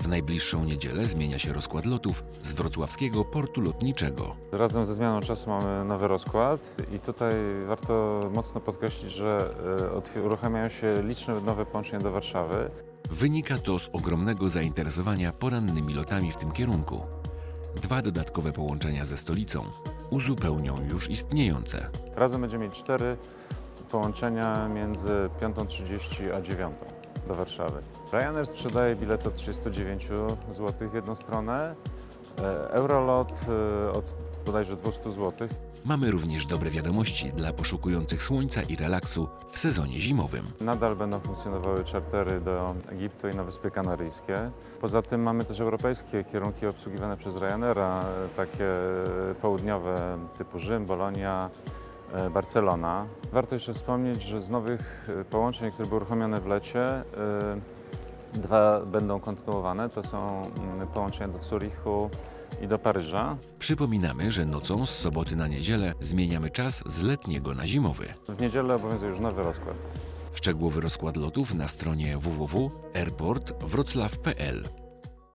W najbliższą niedzielę zmienia się rozkład lotów z wrocławskiego portu lotniczego. Razem ze zmianą czasu mamy nowy rozkład i tutaj warto mocno podkreślić, że e, uruchamiają się liczne nowe połączenia do Warszawy. Wynika to z ogromnego zainteresowania porannymi lotami w tym kierunku. Dwa dodatkowe połączenia ze stolicą uzupełnią już istniejące. Razem będziemy mieć cztery połączenia między 5.30 a 9 do Warszawy. Ryanair sprzedaje bilet od 39 zł w jedną stronę, e, Eurolot e, od bodajże 200 zł. Mamy również dobre wiadomości dla poszukujących słońca i relaksu w sezonie zimowym. Nadal będą funkcjonowały czartery do Egiptu i na Wyspy Kanaryjskie. Poza tym mamy też europejskie kierunki obsługiwane przez Ryanaira, e, takie południowe typu Rzym, Bolonia, Barcelona. Warto jeszcze wspomnieć, że z nowych e, połączeń, które były uruchomione w lecie, e, dwa będą kontynuowane. To są mm, połączenia do Zurichu i do Paryża. Przypominamy, że nocą z soboty na niedzielę zmieniamy czas z letniego na zimowy. W niedzielę obowiązuje już nowy rozkład. Szczegółowy rozkład lotów na stronie www.airportwroclaw.pl